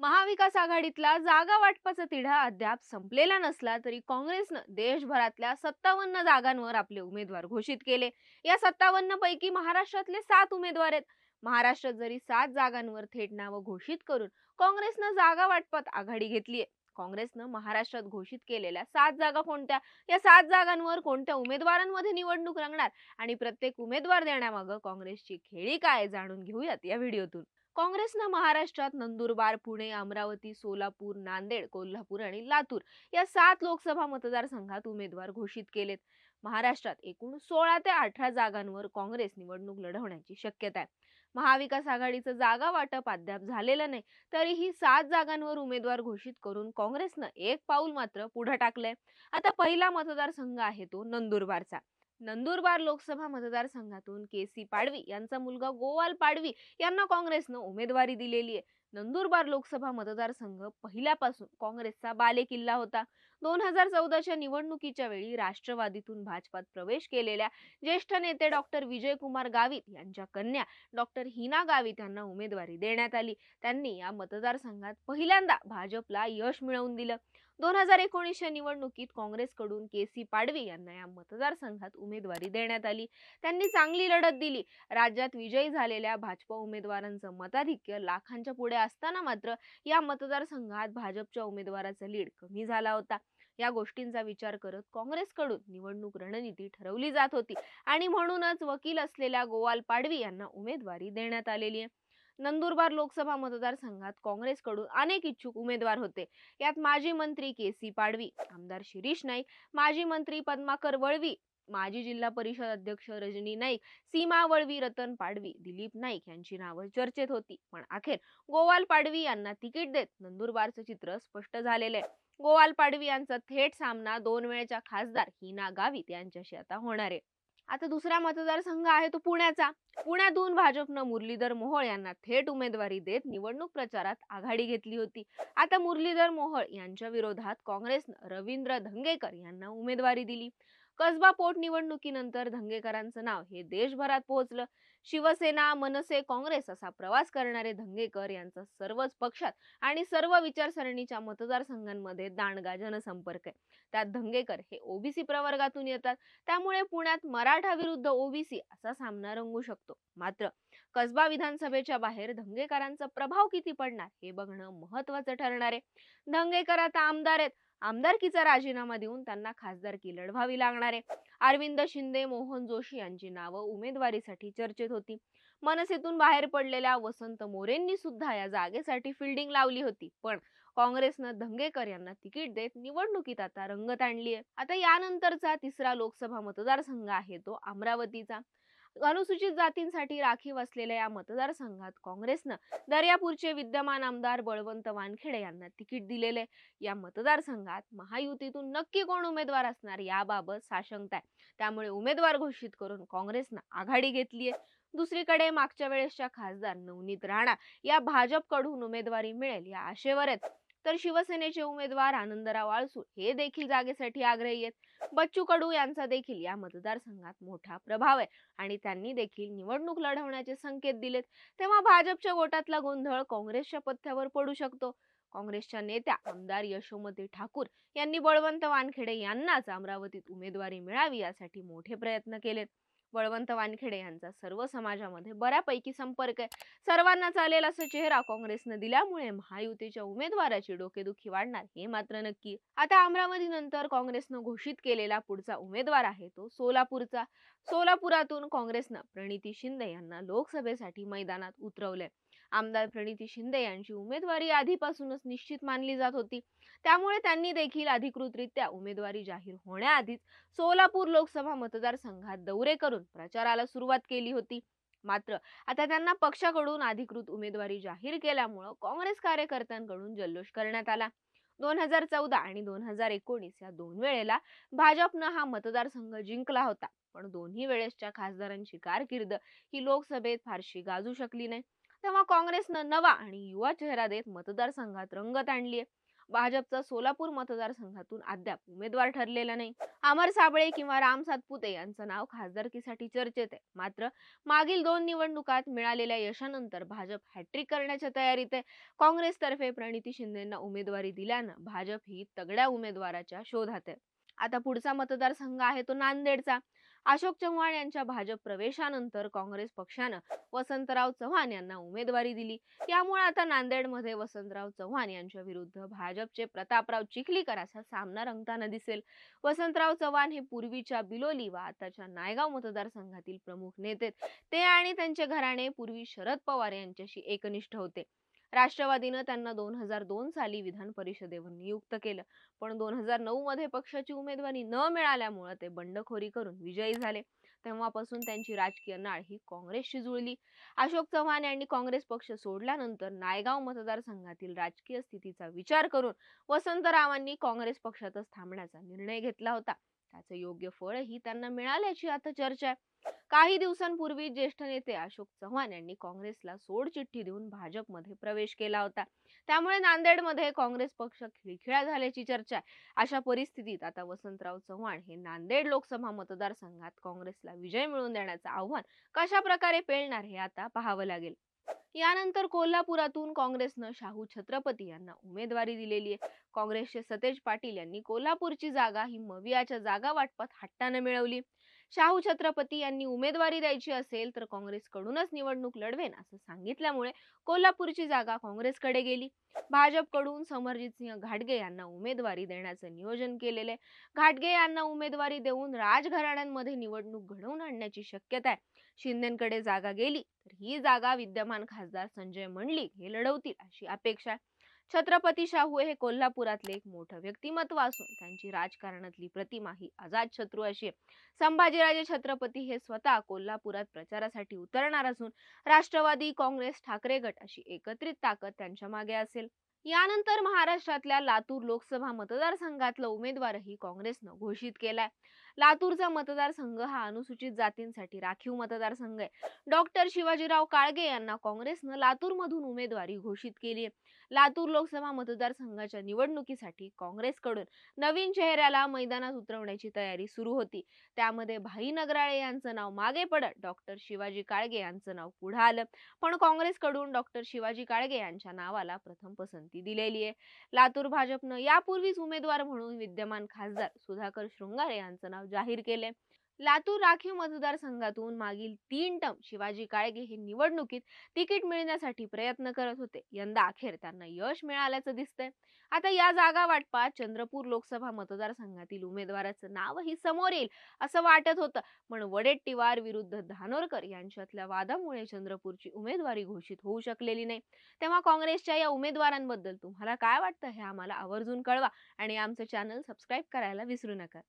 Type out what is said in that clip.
महाविकास आघाडीतला जागा वाटपाचा तिढा अद्याप संपलेला नसला तरी काँग्रेसनं देशभरातल्या सत्तावन्न जागांवर आपले उमेदवार घोषित केले. या सत्तावन्न पैकी महाराष्ट्रातले सात उमेदवार आहेत. महाराष्ट्रात जरी सात जागांवर थेट नावं घोषित करून काँग्रेसनं जागा वाटपात आघाडी घेतलीय काँग्रेसनं महाराष्ट्रात घोषित केलेल्या सात जागा कोणत्या? या सात जागांवर कोणत्या उमेदवारांमध्ये निवडणूक रंगणार? आणि प्रत्येक उमेदवार देण्यामागं काँग्रेसची खेळी काय जाणून घेऊयात या व्हिडिओतून. काँग्रेसनं महाराष्ट्रात नंदुरबार पुणे अमरावती सोलापूर नांदेड कोल्हापूर आणि लातूर या सात लोकसभा मतदारसंघात उमेदवार घोषित केलेत. महाराष्ट्रात एकूण सोळा ते अठरा जागांवर काँग्रेस निवडणूक लढवण्याची शक्यता आहे. महाविकास आघाडीचं जागा वाटप अद्याप झालेलं नाही तरीही सात जागांवर उमेदवार घोषित करून काँग्रेसनं एक पाऊल मात्र पुढे टाकलंय. आता पहिला मतदारसंघ आहे तो नंदुरबारचा. नंदुरबार लोकसभा मतदारसंघातून के सी पाडवी यांचा मुलगा गोवाल पाडवी यांना काँग्रेसनं उमेदवारी दिलेली आहे. नंदुरबार लोकसभा मतदारसंघ पहिल्यापासून काँग्रेसचा बालेकिल्ला होता. दोन हजार चौदाच्या निवडणुकीच्या वेळी राष्ट्रवादीतून भाजपात प्रवेश केलेल्या ज्येष्ठ नेते डॉक्टर विजयकुमार गावित यांच्या कन्या डॉक्टर हिना गावित यांना उमेदवारी देण्यात आली. त्यांनी या मतदारसंघात पहिल्यांदा भाजपला यश मिळवून दिलं. दोन हजार एकोणीसच्या निवडणुकीत काँग्रेसकडून के सी पाडवी यांना या मतदारसंघात उमेदवारी देण्यात आली. त्यांनी चांगली लढत दिली. राज्यात विजयी झालेल्या भाजप उमेदवारांचं मताधिक्य लाखांच्या पुढे असताना मात्र या मतदारसंघात भाजपच्या उमेदवाराचा लीड कमी झाला होता. या गोष्टींचा विचार करत काँग्रेसकडून निवडणूक रणनीती ठरवली जात होती आणि म्हणूनच वकील असलेल्या गोवाल पाडवी यांना उमेदवारी देण्यात आलेली आहे. नंदुरबार लोकसभा मतदारसंघात काँग्रेसकडून अनेक इच्छुक उमेदवार होते. यात माजी मंत्री के सी पाडवी आमदार शिरीष नाईक माजी मंत्री पद्माकर वळवी माजी जिल्हा परिषद अध्यक्ष रजनी नाईक सीमा वळवी रतन पाडवी दिलीप नाईक यांची नावं चर्चेत होती. पण अखेर गोवाल पाडवी यांना तिकीट देत नंदुरबारचं चित्र स्पष्ट झालेलं आहे. गोवाल पाडवी यांचा थेट सामना दोन वेळच्या खासदार हिना गावित यांच्याशी आता होणार आहे. आता दुसरा मतदारसंघ आहे तो पुण्याचा. पुण्यातून भाजपनं मुरलीधर मोहोळ यांना थेट उमेदवारी देत निवडणूक प्रचारात आघाडी घेतली होती. आता मुरलीधर मोहोळ यांच्या विरोधात काँग्रेसनं रवींद्र धंगेकर यांना उमेदवारी दिली. कसबा पोटनिवडणुकीनंतर धंगेकरांचं नाव हे देशभरात पोहोचलं. शिवसेना मनसे काँग्रेस असा प्रवास करणारे धंगेकर यांचा सर्वच पक्षात आणि सर्व विचारसरणीच्या मतदारसंघांमध्ये दांडगा जनसंपर्क आहे. त्यात धंगेकर हे ओबीसी प्रवर्गातून येतात. त्यामुळे पुण्यात मराठा विरुद्ध ओबीसी असा सामना रंगू शकतो. मात्र कसबा विधानसभेच्या बाहेर धंगेकरांचा प्रभाव किती पडणार हे बघणं महत्वाचं ठरणार आहे. धंगेकर आता आमदार आहेत. आमदारकीचा राजीनामा देऊन त्यांना खासदारकी लढवावी लागणार आहे. अरविंद शिंदे मोहन जोशी यांची नावं उमेदवारीसाठी चर्चेत होती. मनसेतून बाहेर पडलेल्या वसंत मोरेंनी सुद्धा या जागेसाठी फिल्डिंग लावली होती. पण काँग्रेसनं धंगेकर यांना तिकीट देत निवडणुकीत आता रंगत आणली आहे. आता यानंतरचा तिसरा लोकसभा मतदारसंघ आहे तो अमरावतीचा. अनुसूचित जातींसाठी राखीव असलेल्या या मतदारसंघात काँग्रेसनं दर्यापूरचे विद्यमान आमदार बळवंत वानखेडे यांना तिकीट दिलेले. या मतदारसंघात महायुतीतून नक्की कोण उमेदवार असणार याबाबत साशंकता आहे. त्यामुळे उमेदवार घोषित करून काँग्रेसनं आघाडी घेतली आहे. दुसरीकडे मागच्या वेळेसच्या खासदार नवनीत राणा या भाजपकडून उमेदवारी मिळेल या आशेवर आहेत तर शिवसेनेचे उमेदवार आनंदराव आळसूळ हे देखील जागेसाठी आग्रही आहेत. बच्चू कडू यांचा देखील या मतदारसंघात मोठा प्रभाव आहे आणि त्यांनी देखील निवडणूक लढवण्याचे संकेत दिलेत. तेव्हा भाजपच्या गोटातला गोंधळ काँग्रेसच्या पथ्यावर पडू शकतो. काँग्रेसच्या नेत्या आमदार यशोमती ठाकूर यांनी बळवंत वानखेडे यांनाच अमरावतीत उमेदवारी मिळावी यासाठी मोठे प्रयत्न केलेत. बळवंत वानखेडे यांचा सर्व समाजामध्ये बऱ्यापैकी संपर्क आहे. सर्वांना चालेल असा चेहरा काँग्रेसनं दिल्यामुळे महायुतीच्या उमेदवाराची डोकेदुखी वाढणार हे मात्र नक्की. आता अमरावतीनंतर काँग्रेसनं घोषित केलेला पुढचा उमेदवार आहे तो सोलापूरचा. सोलापुरातून काँग्रेसनं प्रणिती शिंदे यांना लोकसभेसाठी मैदानात उतरवलंय. आमदार प्रणिती शिंदे यांची उमेदवारी आधीपासूनच निश्चित मानली जात होती. त्यामुळे त्यांनी देखील अधिकृतरित्या उमेदवारी जाहीर होण्याआधीच सोलापूर लोकसभा मतदारसंघात दौरे करून प्रचाराला सुरुवात केली होती. मात्र आता त्यांना पक्षाकडून अधिकृत उमेदवारी जाहीर केल्यामुळं काँग्रेस कार्यकर्त्यांकडून जल्लोष करण्यात आला. दोन हजार चौदा आणि दोन हजार एकोणीस या दोन वेळेला भाजपनं हा मतदारसंघ जिंकला होता. पण दोन्ही वेळेसच्या खासदारांची कारकीर्द ही लोकसभेत फारशी गाजू शकली नाही. तेव्हा काँग्रेसनं नवा आणि युवा चेहरा देत मतदारसंघात रंगत आणलीय. भाजपचा सोलापूर मतदारसंघातून अद्याप उमेदवार ठरलेला नाही. अमर साबळे किंवा राम सातपुते यांचं नाव खासदारकीसाठी चर्चेत आहे. मात्र मागील दोन निवडणुकात मिळालेल्या यशानंतर भाजप हॅट्रिक करण्याच्या तयारीत आहे. काँग्रेसतर्फे प्रणिती शिंदेंना उमेदवारी दिल्यानं भाजप ही तगड्या उमेदवाराच्या शोधात आहे. आता पुढचा मतदारसंघ आहे तो नांदेडचा. अशोक चव्हाण यांच्या भाजप प्रवेशानंतर काँग्रेस पक्षानं वसंतराव चव्हाण यांना उमेदवारी दिली. यामुळे आता नांदेडमध्ये वसंतराव चव्हाण यांच्या विरुद्ध भाजपचे प्रतापराव चिखलीकर असा सामना रंगताना दिसेल. वसंतराव चव्हाण हे पूर्वीच्या बिलोली व आताच्या नायगाव मतदारसंघातील प्रमुख नेते. ते आणि त्यांचे घराणे पूर्वी शरद पवार यांच्याशी एकनिष्ठ होते. राष्ट्रवादीनं त्यांना दोन हजार दोन साली विधान परिषदेवर नियुक्त केलं. पण दोन हजार नऊ मध्ये पक्षाची उमेदवारी न मिळाल्यामुळे ते बंडखोरी करून विजयी झाले. तेव्हापासून त्यांची राजकीय नाळ ही काँग्रेसशी जुळली. अशोक चव्हाण यांनी काँग्रेस पक्ष सोडल्यानंतर नायगाव मतदारसंघातील राजकीय स्थितीचा विचार करून वसंतरावांनी काँग्रेस पक्षातच थांबण्याचा निर्णय घेतला होता. त्याचं योग्य फळही त्यांना मिळाल्याची आता चर्चा आहे. काही दिवसांपूर्वी ज्येष्ठ नेते अशोक चव्हाण यांनी काँग्रेसला सोडचिठ्ठी देऊन भाजपमध्ये प्रवेश केला होता. त्यामुळे नांदेडमध्ये काँग्रेस पक्ष खिळखिळा झाल्याची चर्चा आहे. अशा परिस्थितीत आता वसंतराव चव्हाण हे नांदेड लोकसभा मतदारसंघात काँग्रेसला विजय मिळवून देण्याचं आव्हान कशा प्रकारे पेलणार हे आता पाहावं लागेल. यानंतर कोल्हापुरातून काँग्रेसनं शाहू छत्रपती यांना उमेदवारी दिलेली आहे काँग्रेसचे सतेज पाटील यांनी कोल्हापूरची जागा ही मवियाच्या जागा वाटपात हट्टानं मिळवली. शाहू छत्रपती यांनी उमेदवारी द्यायची असेल तर काँग्रेसकडूनच निवडणूक लढवेन असं सांगितल्यामुळे कोल्हापूरची जागा काँग्रेसकडे गेली. भाजपकडून समरजित सिंह घाटगे यांना उमेदवारी देण्याचं नियोजन केलेले घाटगे यांना उमेदवारी देऊन राजघराण्यांमध्ये निवडणूक घडवून आणण्याची शक्यता आहे शिंदेकडे जागा गेली तर ही जागा विद्यमान खासदार संजय मंडलिक हे लढवतील अशी अपेक्षा आहे. छत्रपती शाहू हे कोल्हापुरातले एक मोठं व्यक्तिमत्व असून त्यांची राजकारणातली प्रतिमा ही आझाद शत्रू अशी आहे. संभाजीराजे छत्रपती हे स्वतः कोल्हापुरात प्रचारासाठी उतरणार असून राष्ट्रवादी काँग्रेस ठाकरे गट अशी एकत्रित ताकद त्यांच्या मागे असेल. यानंतर महाराष्ट्रातल्या लातूर लोकसभा मतदारसंघातला उमेदवारही काँग्रेसनं घोषित केलाय. लातूरचा मतदारसंघ हा अनुसूचित जातींसाठी राखीव मतदारसंघ आहे. डॉक्टर शिवाजीराव काळगे यांना काँग्रेसनं लातूरमधून उमेदवारी घोषित केली आहे. लातूर लोकसभा मतदारसंघाच्या निवडणुकीसाठी काँग्रेसकडून नवीन चेहऱ्याला मैदानात उतरवण्याची तयारी सुरू होती. त्यामध्ये भाई नगराळे यांचं नाव मागे पडत डॉक्टर शिवाजी काळगे यांचं नाव पुढे आलं. पण काँग्रेसकडून डॉक्टर शिवाजी काळगे यांच्या नावाला प्रथम पसंती दिलेली आहे. लातूर भाजपनं यापूर्वीच उमेदवार म्हणून विद्यमान खासदार सुधाकर शृंगारे यांचं नाव जाहीर केले लातूर राखीव मतदारसंघातून मागील तीन टर्म शिवाजी काळगे हे निवडणुकीत तिकीट मिळण्यासाठी प्रयत्न करत होते. यंदा अखेर त्यांना यश मिळाल्याचं दिसतंय. आता या जागा वाटपात चंद्रपूर लोकसभा मतदारसंघातील उमेदवाराचं नावही समोर येईल असं वाटत होतं. पण वडेट्टीवार विरुद्ध धानोरकर यांच्यातल्या वादामुळे चंद्रपूरची उमेदवारी घोषित होऊ शकलेली नाही. तेव्हा काँग्रेसच्या या उमेदवारांबद्दल तुम्हाला काय वाटतं हे आम्हाला आवर्जून कळवा आणि आमचं चॅनल सबस्क्राईब करायला विसरू नका.